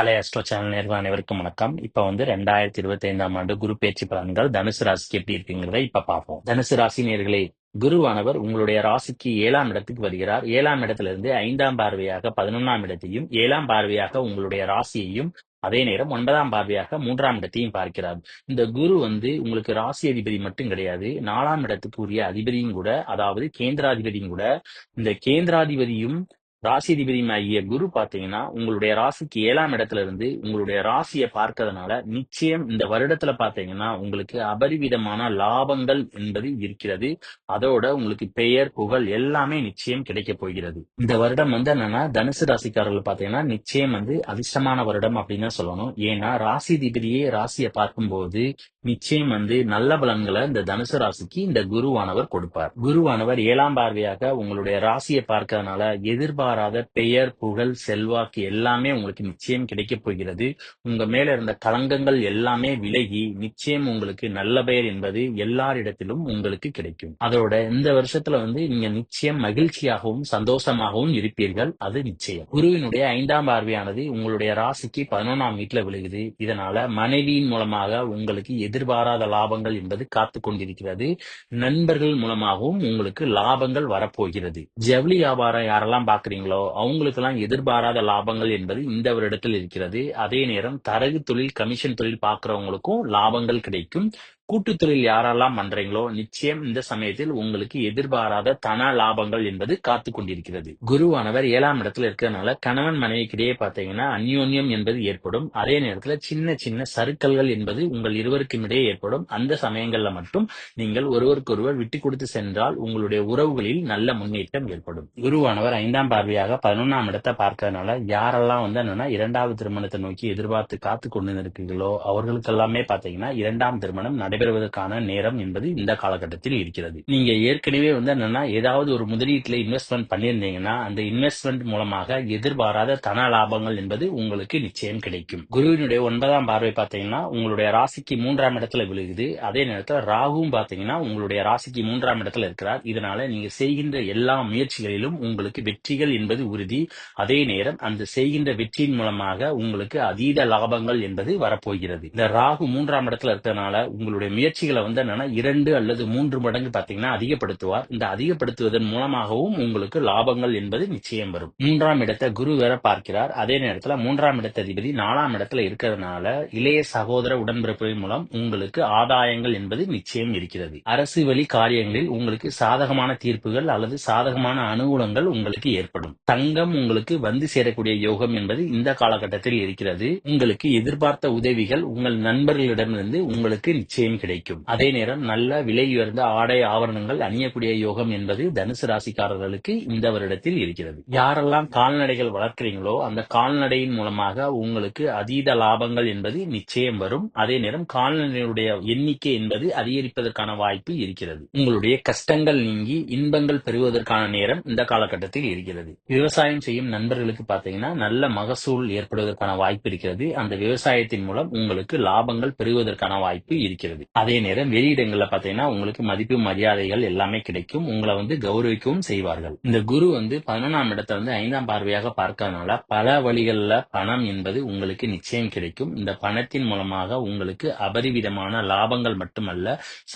கலை astro channel நேர்கள் அனைவருக்கும் வணக்கம். இப்ப வந்து ரெண்டாயிரத்தி இருபத்தி ஐந்தாம் ஆண்டு குரு பேச்சு பலன்கள் தனுசு ராசிக்கு எப்படி இருக்குங்கிறத இப்ப பார்ப்போம். தனுசு ராசி நேர்களே குருவானவர் உங்களுடைய ராசிக்கு ஏழாம் இடத்துக்கு வருகிறார். ஏழாம் இடத்திலிருந்து ஐந்தாம் பார்வையாக பதினொன்னாம் இடத்தையும் ஏழாம் பார்வையாக உங்களுடைய ராசியையும் அதே நேரம் ஒன்பதாம் பார்வையாக மூன்றாம் இடத்தையும் பார்க்கிறார். இந்த குரு வந்து உங்களுக்கு ராசி அதிபதி மட்டும் கிடையாது நாலாம் இடத்துக்கு உரிய அதிபதியும் கூட அதாவது கேந்திராதிபதியும் கூட இந்த கேந்திராதிபதியும் ராசிதிபதியுமாகிய குரு பாத்தீங்கன்னா உங்களுடைய ராசிக்கு ஏழாம் இடத்துல இருந்து உங்களுடைய ராசியை பார்க்கறதுனால நிச்சயம் இந்த வருடத்துல பாத்தீங்கன்னா உங்களுக்கு அபரிவிதமான லாபங்கள் என்பது இருக்கிறது. அதோட உங்களுக்கு பெயர் புகழ் எல்லாமே நிச்சயம் கிடைக்க போகிறது. இந்த வருடம் வந்து என்னன்னா தனுசு ராசிக்காரர்கள் பாத்தீங்கன்னா நிச்சயம் வந்து அதிர்ஷ்டமான வருடம் அப்படின்னு தான் சொல்லணும். ஏன்னா ராசிதிபதியே ராசியை பார்க்கும்போது நிச்சயம் வந்து நல்ல பலன்களை இந்த தனுசு ராசிக்கு இந்த குருவானவர் கொடுப்பார். குருவானவர் ஏழாம் பார்வையாக உங்களுடைய ராசியை பார்க்கறதுனால எதிர்பாராத பெயர் புகழ் செல்வாக்கு எல்லாமே உங்களுக்கு நிச்சயம் கிடைக்க போகிறது. உங்க மேல இருந்த களங்கங்கள் எல்லாமே விலகி நிச்சயம் உங்களுக்கு நல்ல பெயர் என்பது எல்லாரிடத்திலும் உங்களுக்கு கிடைக்கும். அதோட இந்த வருஷத்துல வந்து நீங்க நிச்சயம் மகிழ்ச்சியாகவும் சந்தோஷமாகவும் இருப்பீர்கள். அது நிச்சயம். குருவினுடைய ஐந்தாம் பார்வையானது உங்களுடைய ராசிக்கு பதினொன்றாம் வீட்டுல விழுகுது. இதனால மனைவியின் மூலமாக உங்களுக்கு எதிர்பாராத லாபங்கள் என்பது காத்து கொண்டிருக்கிறது. நண்பர்கள் மூலமாகவும் உங்களுக்கு லாபங்கள் வரப்போகிறது. ஜவுளி வியாபாரம் யாரெல்லாம் பாக்குறீங்களோ அவங்களுக்கு எல்லாம் எதிர்பாராத லாபங்கள் என்பது இந்த வருடத்தில் இருக்கிறது. அதே நேரம் தரகு தொழில் கமிஷன் தொழில் பாக்குறவங்களுக்கும் லாபங்கள் கிடைக்கும். கூட்டு தொழில் யாரெல்லாம் பண்றீங்களோ நிச்சயம் இந்த சமயத்தில் உங்களுக்கு எதிர்பாராத தன லாபங்கள் என்பது காத்து கொண்டிருக்கிறது. குருவானவர் ஏழாம் இடத்துல இருக்கிறதுனால கணவன் மனைவிக்கிடையே பார்த்தீங்கன்னா அந்யோன்யம் என்பது ஏற்படும். அதே நேரத்துல சின்ன சின்ன சருக்கல்கள் என்பது உங்கள் இருவருக்கும் இடையே ஏற்படும். அந்த சமயங்கள்ல மட்டும் நீங்கள் ஒருவருக்கொருவர் விட்டு கொடுத்து சென்றால் உங்களுடைய உறவுகளில் நல்ல முன்னேற்றம் ஏற்படும். குருவானவர் ஐந்தாம் பார்வையாக பதினொன்னாம் இடத்தை பார்க்கறதுனால யாரெல்லாம் வந்து என்னன்னா இரண்டாவது திருமணத்தை நோக்கி எதிர்பார்த்து காத்து கொண்டு இருக்கீங்களோ அவர்களுக்கு எல்லாமே பாத்தீங்கன்னா இரண்டாம் திருமணம் நடைபெறுவதற்கான நேரம் என்பது இந்த காலகட்டத்தில் இருக்கிறது. நீங்க ஏற்கனவே வந்து என்னன்னா ஏதாவது ஒரு முதலீட்டுல இன்வெஸ்ட்மெண்ட் பண்ணியிருந்தீங்கன்னா அந்த இன்வெஸ்ட்மெண்ட் மூலமாக எதிர்பாராத தன லாபங்கள் என்பது உங்களுக்கு நிச்சயம் கிடைக்கும். குருவினுடைய ஒன்பதாம் பார்வை பார்த்தீங்கன்னா உங்களுடைய ராசிக்கு மூன்றாம் இடத்துல விழுகுது. அதே நேரத்தில் ராகுவும் பார்த்தீங்கன்னா உங்களுடைய ராசிக்கு மூன்றாம் இடத்துல இருக்கிறார். இதனால நீங்க செய்கின்ற எல்லா முயற்சிகளிலும் உங்களுக்கு வெற்றிகள் என்பது உறுதி. அதே நேரம் அந்த செய்கின்ற வெற்றியின் மூலமாக உங்களுக்கு அதீத லாபங்கள் என்பது வரப்போகிறது. இந்த ராகு மூன்றாம் இடத்துல இருக்கிறதுனால உங்களுடைய முயற்சிகளை வந்து என்னன்னா இரண்டு அல்லது மூன்று மடங்கு பாத்தீங்கன்னா அதிகப்படுத்துவார். இந்த அதிகப்படுத்துவதன் மூலமாகவும் உங்களுக்கு லாபங்கள் என்பது நிச்சயம் வரும். மூன்றாம் இடத்தை குரு வேற பார்க்கிறார். அதே நேரத்துல மூன்றாம் இடத்த அதிபதி நாலாம் இடத்துல இருக்கிறதுனால இளைய சகோதர உடன்பிறப்பின் மூலம் உங்களுக்கு ஆதாயங்கள் என்பது நிச்சயம் இருக்கிறது. அரசு வழி காரியங்களில் உங்களுக்கு சாதகமான தீர்ப்புகள் அல்லது சாதகமான அனுகூலங்கள் உங்களுக்கு ஏற்படும். தங்கம் உங்களுக்கு வந்து சேரக்கூடிய யோகம் என்பது இந்த காலகட்டத்தில் இருக்கிறது. உங்களுக்கு எதிர்பார்த்த உதவிகள் உங்கள் நண்பர்களிடமிருந்து உங்களுக்கு நிச்சயம் கிடைக்கும். அதே நேரம் நல்ல விலை உயர்ந்த ஆடை ஆவரணங்கள் அணியக்கூடிய யோகம் என்பது தனுசு ராசிக்காரர்களுக்கு இந்த வருடத்தில் இருக்கிறது. யாரெல்லாம் கால்நடைகள் வளர்க்கிறீங்களோ அந்த கால்நடையின் மூலமாக உங்களுக்கு அதீத லாபங்கள் என்பது நிச்சயம் வரும். அதே நேரம் கால்நடைகளுடைய எண்ணிக்கை என்பது அதிகரிப்பதற்கான வாய்ப்பு இருக்கிறது. உங்களுடைய கஷ்டங்கள் நீங்கி இன்பங்கள் பெறுவதற்கான நேரம் இந்த காலகட்டத்தில் இருக்கிறது. விவசாயம் செய்யும் நண்பர்களுக்கு பார்த்தீங்கன்னா நல்ல மகசூல் ஏற்படுவதற்கான வாய்ப்பு இருக்கிறது. அந்த விவசாயத்தின் மூலம் உங்களுக்கு லாபங்கள் பெறுவதற்கான வாய்ப்பு இருக்கிறது. அதே நேரம் வெளியிடங்கள்ல பாத்தீங்கன்னா உங்களுக்கு மதிப்பு மரியாதைகள் எல்லாமே கிடைக்கும். உங்களை வந்து கௌரவிக்கவும் செய்வார்கள். இந்த குரு வந்து பதினொன்றாம் இடத்தை வந்து ஐந்தாம் பார்வையாக பார்க்கறதுனால பல வழிகள்ல பணம் என்பது உங்களுக்கு நிச்சயம் கிடைக்கும். இந்த பணத்தின் மூலமாக உங்களுக்கு அபரிவிதமான லாபங்கள் மட்டுமல்ல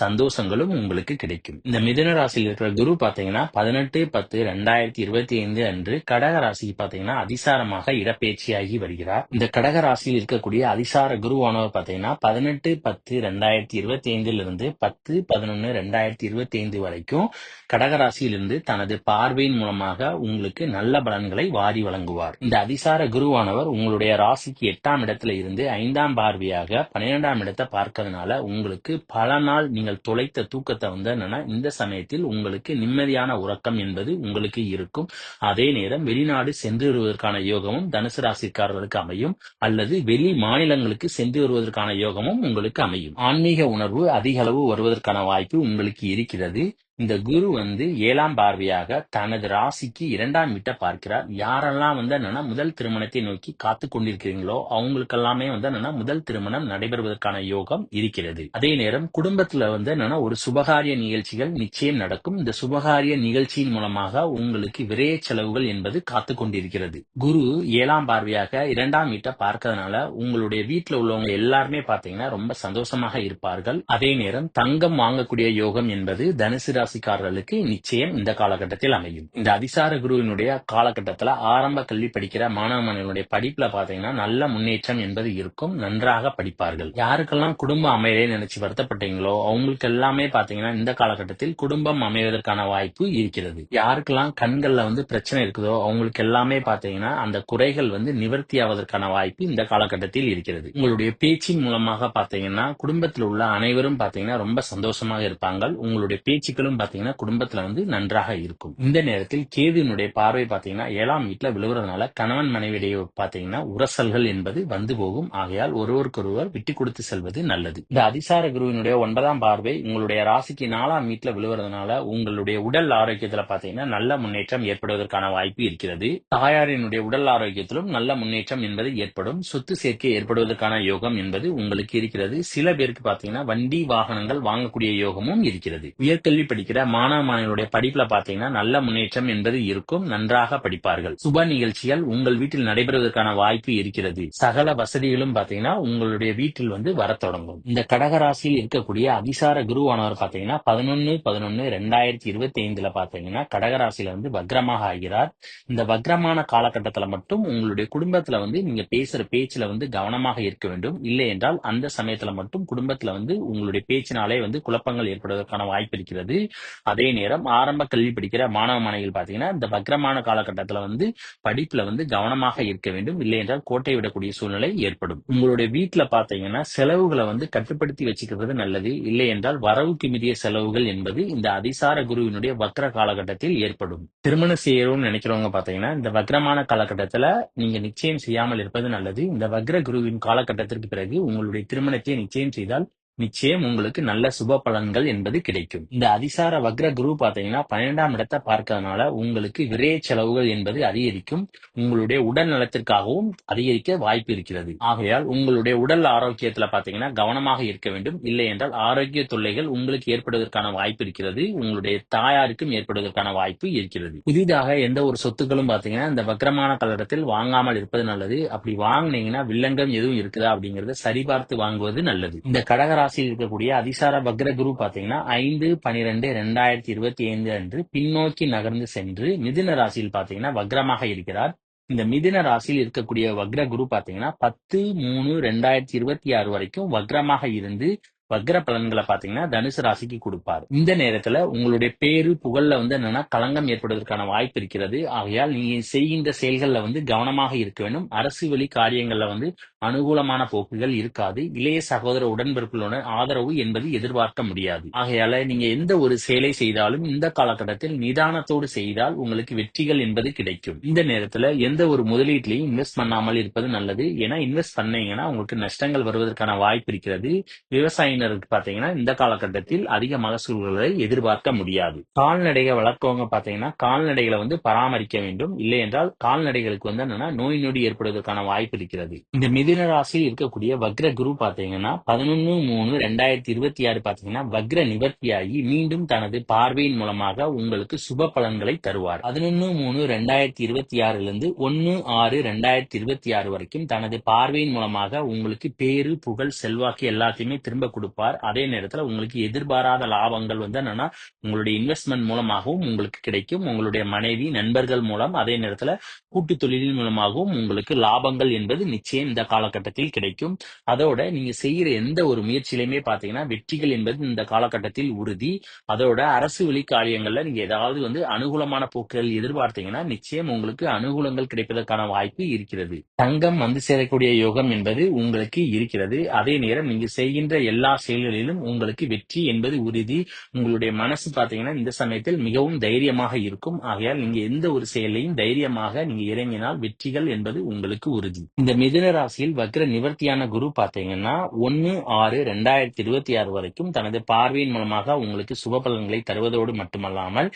சந்தோஷங்களும் உங்களுக்கு கிடைக்கும். இந்த மிதுன ராசியில் இருக்கிற குரு பாத்தீங்கன்னா பதினெட்டு பத்து ரெண்டாயிரத்தி இருபத்தி ஐந்து அன்று கடக ராசிக்கு பாத்தீங்கன்னா அதிசாரமாக இடப்பெயர்ச்சியாகி வருகிறார். இந்த கடக ராசியில் இருக்கக்கூடிய அதிசார குருவானவர் பாத்தீங்கன்னா பதினெட்டு பத்து ரெண்டாயிரத்தி இருபத்தி ஐந்துல இருந்து பத்து பதினொன்னு ரெண்டாயிரத்தி இருபத்தி ஐந்து வரைக்கும் கடகராசியிலிருந்து தனது பார்வையின் மூலமாக உங்களுக்கு நல்ல பலன்களை வாரி வழங்குவார். இந்த அதிசார குருவானவர் உங்களுடைய ராசிக்கு எட்டாம் இடத்துல இருந்து ஐந்தாம் பார்வையாக பன்னிரெண்டாம் இடத்தை பார்க்கறதுனால உங்களுக்கு பல நாள் நீங்கள் தொலைத்த தூக்கத்தை வந்து இந்த சமயத்தில் உங்களுக்கு நிம்மதியான உறக்கம் என்பது உங்களுக்கு இருக்கும். அதே நேரம் வெளிநாடு சென்று வருவதற்கான யோகமும் தனுசு ராசிக்காரர்களுக்கு அமையும். அல்லது வெளி மாநிலங்களுக்கு சென்று வருவதற்கான யோகமும் உங்களுக்கு அமையும். ஆன்மீக உணர்வு அதிக அளவு வருவதற்கான வாய்ப்பு உங்களுக்கு இருக்கிறது. இந்த குரு வந்து ஏழாம் பார்வையாக தனது ராசிக்கு இரண்டாம் வீட்டை பார்க்கிறார். யாரெல்லாம் வந்து என்னன்னா முதல் திருமணத்தை நோக்கி காத்து கொண்டிருக்கிறீங்களோ அவங்களுக்கு எல்லாமே வந்து என்னன்னா முதல் திருமணம் நடைபெறுவதற்கான யோகம் இருக்கிறது. அதே நேரம் குடும்பத்துல வந்து என்னன்னா ஒரு சுபகாரிய நிகழ்ச்சிகள் நிச்சயம் நடக்கும். இந்த சுபகாரிய நிகழ்ச்சியின் மூலமாக உங்களுக்கு விரைய செலவுகள் என்பது காத்து கொண்டிருக்கிறது. குரு ஏழாம் பார்வையாக இரண்டாம் வீட்டை பார்க்கறதுனால உங்களுடைய வீட்டுல உள்ளவங்க எல்லாருமே பாத்தீங்கன்னா ரொம்ப சந்தோஷமாக இருப்பார்கள். அதே நேரம் தங்கம் வாங்கக்கூடிய யோகம் என்பது தனுசு ராசிக்காரர்களுக்கு நிச்சயம் இந்த காலகட்டத்தில் அமையும். இந்த அதிசார குருவினுடைய காலகட்டத்துல ஆரம்ப கல்வி படிக்கிற மாணவ மாணவனுடைய படிப்புல பாத்தீங்கன்னா நல்ல முன்னேற்றம் என்பது இருக்கும். நன்றாக படிப்பார்கள். யாருக்கெல்லாம் குடும்பம் அமையலை நினைச்சு வருத்தப்பட்டீங்களோ அவங்களுக்கு எல்லாமே பாத்தீங்கன்னா இந்த காலகட்டத்தில் குடும்பம் அமைவதற்கான வாய்ப்பு இருக்கிறது. யாருக்கெல்லாம் கண்கள்ல வந்து பிரச்சனை இருக்குதோ அவங்களுக்கு எல்லாமே பாத்தீங்கன்னா அந்த குறைகள் வந்து நிவர்த்தி ஆவதற்கான வாய்ப்பு இந்த காலகட்டத்தில் இருக்கிறது. உங்களுடைய பேச்சின் மூலமாக பாத்தீங்கன்னா குடும்பத்தில் உள்ள அனைவரும் பாத்தீங்கன்னா ரொம்ப சந்தோஷமாக இருப்பாங்க. உங்களுடைய பேச்சுக்களும் பாத்தீங்கன்னா குடும்பத்துல வந்து நன்றாக இருக்கும். இந்த நேரத்தில் கேதுனுடைய பார்வை பாத்தீங்கன்னா ஏழாம் வீட்டுல விழுவுறதுனால கணவன் மனைவியிடையே பாத்தீங்கன்னா உரசல்கள் என்பது வந்து போகும். ஆகையால் ஒருவருக்கொருவர் விட்டு கொடுத்து செல்வது நல்லது. இந்த அதிசார குருவினுடைய ஒன்பதாம் பார்வை உங்களுடைய ராசிக்கு நாலாம் வீட்டுல விழுவுறதுனால உங்களுடைய உடல் ஆரோக்கியத்துல பாத்தீங்கன்னா நல்ல முன்னேற்றம் ஏற்படுவதற்கான வாய்ப்பு இருக்கிறது. தாயாரினுடைய உடல் ஆரோக்கியத்திலும் நல்ல முன்னேற்றம் என்பது ஏற்படும். சொத்து சேர்க்கை ஏற்படுவதற்கான யோகம் என்பது உங்களுக்கு இருக்கிறது. சில பேருக்கு பாத்தீங்கன்னா வண்டி வாகனங்கள் வாங்கக்கூடிய யோகமும் இருக்கிறது. உயர்கல்வி இருக்கிற மாணவ மாணவர்களுடைய படிப்புல பாத்தீங்கன்னா நல்ல முன்னேற்றம் என்பது இருக்கும். நன்றாக படிப்பார்கள். சுப நிகழ்ச்சிகள் உங்கள் வீட்டில் நடைபெறுவதற்கான வாய்ப்பு இருக்கிறது. சகல வசதிகளும் பாத்தீங்கன்னா உங்களுடைய வீட்டில் வந்து வர தொடங்கும். இந்த கடகராசியில் இருக்கக்கூடிய அதிசார குருவானவர் பாத்தீங்கன்னா பதினொன்னு பதினொன்னு ரெண்டாயிரத்தி இருபத்தி ஐந்துல பாத்தீங்கன்னா கடகராசியில வந்து வக்ரமாக ஆகிறார். இந்த வக்ரமான காலகட்டத்துல மட்டும் உங்களுடைய குடும்பத்துல வந்து நீங்க பேசுற பேச்சுல வந்து கவனமாக இருக்க வேண்டும். இல்லை என்றால் அந்த சமயத்துல மட்டும் குடும்பத்துல வந்து உங்களுடைய பேச்சினாலே வந்து குழப்பங்கள் ஏற்படுவதற்கான வாய்ப்பு இருக்கிறது. அதே நேரம் ஆரம்ப கல்வி படிக்கிற மாணவ மாணவிகள் பாத்தீங்கன்னா இந்த வக்ரமான காலகட்டத்துல வந்து படிப்புல வந்து கவனமாக இருக்க வேண்டும். இல்லை என்றால் கோட்டை விடக்கூடிய சூழ்நிலை ஏற்படும். உங்களுடைய வீட்டுல பாத்தீங்கன்னா செலவுகளை வந்து கட்டுப்படுத்தி வச்சுக்கிறது நல்லது. இல்லை என்றால் வரவுக்கு மீறிய செலவுகள் என்பது இந்த அதிசார குருவினுடைய வக்ர காலகட்டத்தில் ஏற்படும். திருமணம் செய்யணும்னு நினைக்கிறவங்க பாத்தீங்கன்னா இந்த வக்ரமான காலகட்டத்துல நீங்க நிச்சயம் செய்யாமல் இருப்பது நல்லது. இந்த வக்ர குருவின் காலகட்டத்திற்கு பிறகு உங்களுடைய திருமணத்தை நிச்சயம் செய்தால் நிச்சயம் உங்களுக்கு நல்ல சுப பலன்கள் என்பது கிடைக்கும். இந்த அதிசார வக்ர குரு பாத்தீங்கன்னா பன்னிரெண்டாம் இடத்தை பார்க்கறதுனால உங்களுக்கு விரைய செலவுகள் என்பது அதிகரிக்கும். உங்களுடைய உடல் நலத்திற்காகவும் அதிகரிக்க வாய்ப்பு இருக்கிறது. ஆகையால் உங்களுடைய உடல் ஆரோக்கியத்துல பாத்தீங்கன்னா கவனமாக இருக்க வேண்டும். இல்லை என்றால் ஆரோக்கிய தொல்லைகள் உங்களுக்கு ஏற்படுவதற்கான வாய்ப்பு இருக்கிறது. உங்களுடைய தாயாருக்கும் ஏற்படுவதற்கான வாய்ப்பு இருக்கிறது. புதிதாக எந்த ஒரு சொத்துக்களும் பாத்தீங்கன்னா இந்த வக்ரமான கலரத்தில் வாங்காமல் இருப்பது நல்லது. அப்படி வாங்கினீங்கன்னா வில்லங்கம் எதுவும் இருக்குதா அப்படிங்கறத சரிபார்த்து வாங்குவது நல்லது. இந்த கடகரா ராசியில் இருக்கக்கூடிய அதிசார வக்ர குரு பாத்தீங்கன்னா ஐந்து பனிரெண்டு ரெண்டாயிரத்தி இருபத்தி ஐந்து அன்று பின்னோக்கி நகர்ந்து சென்று மிதுன ராசியில் பாத்தீங்கன்னா வக்ரமாக இருக்கிறார். இந்த மிதுன ராசியில் இருக்கக்கூடிய வக்ர குரு பாத்தீங்கன்னா பத்து மூணு ரெண்டாயிரத்தி இருபத்தி ஆறு வரைக்கும் வக்ரமாக இருந்து வக்ர பலன்களை பாத்தீங்கன்னா தனுசு ராசிக்கு கொடுப்பார். இந்த நேரத்துல உங்களுடைய பேரு புகழ்ல வந்து என்னன்னா களங்கம் ஏற்படுவதற்கான வாய்ப்பு இருக்கிறது. ஆகையால் நீங்க செய்கின்ற செயல்கள்ல வந்து கவனமாக இருக்க வேண்டும். அரசு வழி காரியங்கள்ல வந்து அனுகூலமான போக்குகள் இருக்காது. இளைய சகோதர உடன்பிறப்புகளோட ஆதரவு என்பது எதிர்பார்க்க முடியாது. ஆகையால நீங்க எந்த ஒரு செயலை செய்தாலும் இந்த காலகட்டத்தில் நிதானத்தோடு செய்தால் உங்களுக்கு வெற்றிகள் என்பது கிடைக்கும். இந்த நேரத்துல எந்த ஒரு முதலீட்டிலையும் இன்வெஸ்ட் பண்ணாமல் இருப்பது நல்லது. ஏன்னா இன்வெஸ்ட் பண்ணீங்கன்னா உங்களுக்கு நஷ்டங்கள் வருவதற்கான வாய்ப்பு இருக்கிறது. விவசாயினருக்கு பாத்தீங்கன்னா இந்த காலகட்டத்தில் அதிக மகசூல்களை எதிர்பார்க்க முடியாது. கால்நடைகள் வளர்க்கவங்க பாத்தீங்கன்னா கால்நடைகளை வந்து பராமரிக்க வேண்டும். இல்லை என்றால் கால்நடைகளுக்கு வந்து என்னன்னா நோய் நொடி ஏற்படுவதற்கான வாய்ப்பு இருக்கிறது. இந்த மிதுன ராசியில் இருக்கக்கூடிய வக்ர குரு பாத்தீங்கன்னா பதினொன்னு மூணு ரெண்டாயிரத்தி இருபத்தி ஆறு பாத்தீங்கன்னா வக்ர நிவர்த்தியாகி மீண்டும் தனது பார்வையின் மூலமாக உங்களுக்கு சுப பலன்களை தருவார். பதினொன்னு மூணு ரெண்டாயிரத்தி இருபத்தி ஆறுல இருந்து ஒன்னு ஆறு ரெண்டாயிரத்தி இருபத்தி ஆறு வரைக்கும் தனது பார்வையின் மூலமாக உங்களுக்கு பேரு புகழ் செல்வாக்கு எல்லாத்தையுமே திரும்ப கொடுப்பார். அதே நேரத்துல உங்களுக்கு எதிர்பாராத லாபங்கள் வந்து என்னன்னா உங்களுடைய இன்வெஸ்ட்மெண்ட் மூலமாகவும் உங்களுக்கு கிடைக்கும். உங்களுடைய மனைவி நண்பர்கள் மூலம் அதே நேரத்துல கூட்டு தொழிலின் மூலமாகவும் உங்களுக்கு லாபங்கள் என்பது நிச்சயம் இந்த காலகட்டத்தில் கிடைக்கும். அதோட நீங்க செய்யற எந்த ஒரு முயற்சியிலுமே பாத்தீங்கன்னா வெற்றிகள் என்பது இந்த காலகட்டத்தில் உறுதி. அதோட அரசு வழி காரியங்கள்ல நீங்க ஏதாவது வந்து அனுகூலமான போக்குகள் எதிர்பார்த்தீங்கன்னா நிச்சயம் உங்களுக்கு அனுகூலங்கள் கிடைப்பதற்கான வாய்ப்பு இருக்கிறது. தங்கம் வந்து சேரக்கூடிய யோகம் என்பது உங்களுக்கு இருக்கிறது. அதே நேரம் நீங்க செய்கின்ற எல்லா செயல்களிலும் உங்களுக்கு வெற்றி என்பது உறுதி. உங்களுடைய மனசு பாத்தீங்கன்னா இந்த சமயத்தில் மிகவும் தைரியமாக இருக்கும். ஆகையால் நீங்க எந்த ஒரு செயலையும் தைரியமாக நீங்க இறங்கினால் வெற்றிகள் என்பது உங்களுக்கு உறுதி. இந்த மிதுன ராசியில் ராசியில் வக்ர நிவர்த்தியான குரு பாத்தீங்கன்னா ஒன்னு ஆறு ரெண்டாயிரத்தி இருபத்தி ஆறு வரைக்கும் தனது பார்வையின் மூலமாக உங்களுக்கு சுப பலன்களை தருவதோடு மட்டுமல்லாமல்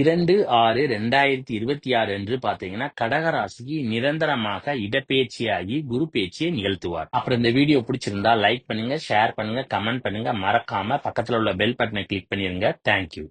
இரண்டு ஆறு ரெண்டாயிரத்தி இருபத்தி ஆறு என்று பாத்தீங்கன்னா கடக ராசிக்கு நிரந்தரமாக இடப்பெயர்ச்சியாகி குரு பேச்சியை நிகழ்த்துவார். அப்புறம் இந்த வீடியோ பிடிச்சிருந்தா லைக் பண்ணுங்க ஷேர் பண்ணுங்க கமெண்ட் பண்ணுங்க. மறக்காம பக்கத்துல உள்ள பெல் பட்டனை கிளிக் பண்ணிருங்க. தேங்க்யூ